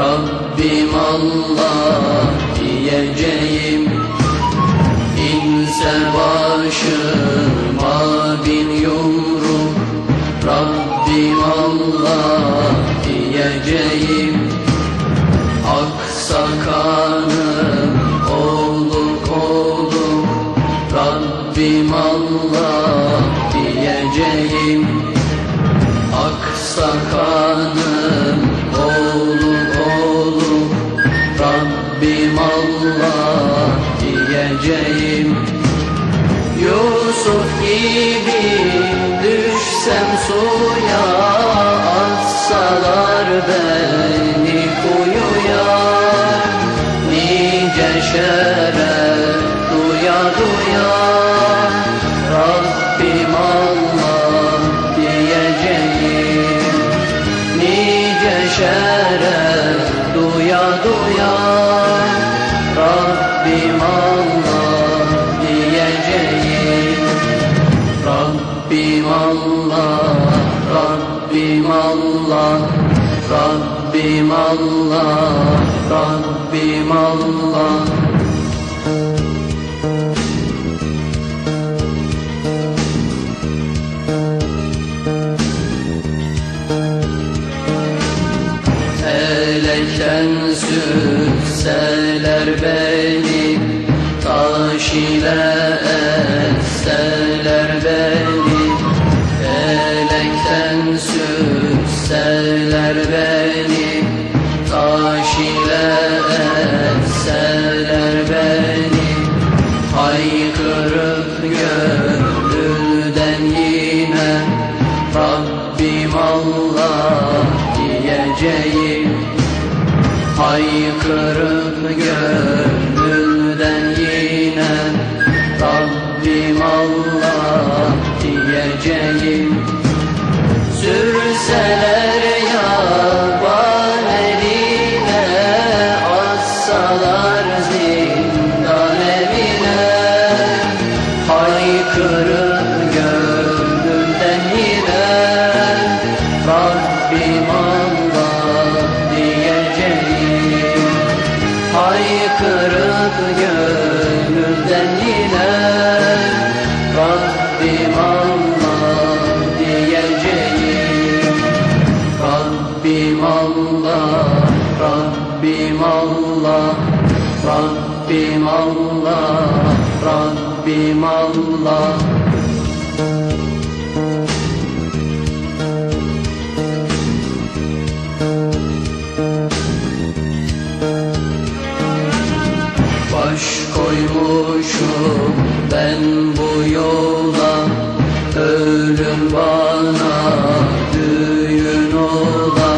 Rabbim Allah diyeceğim. İnse başıma bin yumruk Rabbim Allah diyeceğim. Ak sakalım olduk olduk. Rabbim Allah diyeceğim. Ak sakalım Yusuf gibi düşsem suya Atsalar beni kuyuya. Nice şeref duya duya Rabbim Allah diyeceğim. Nice şeref duya duya Rabbim Allah Rabbim Allah Rabbim Allah Rabbim Allah. Felekten sürseler beni Taş ile etseler Allah diyeceğim. Haykırıp gönülden yine. Rabbim Allah diyeceğim Haykırıp gönlümden yine. Rabbim Allah diyeceğim. Rabbim Allah Rabbim Allah Rabbim Allah Rabbim Allah Ölüm bana düğün ola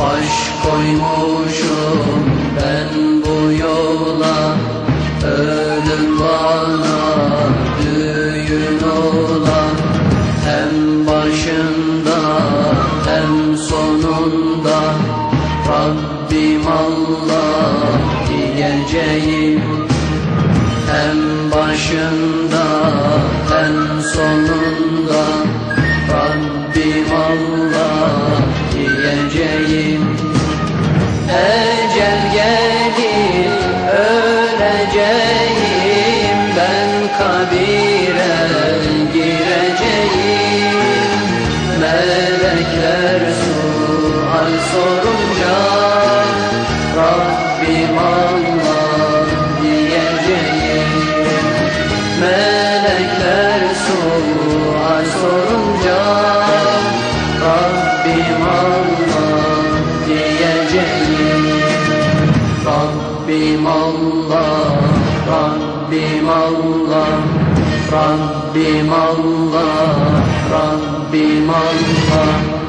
Baş koymuşum ben bu yola. Ölüm bana düğün ola Hem başında hem sonunda. Rabbim Allah diyeceğim Hem başında hem sonunda Rabbim Allah Rabbim Allah Rabbim Allah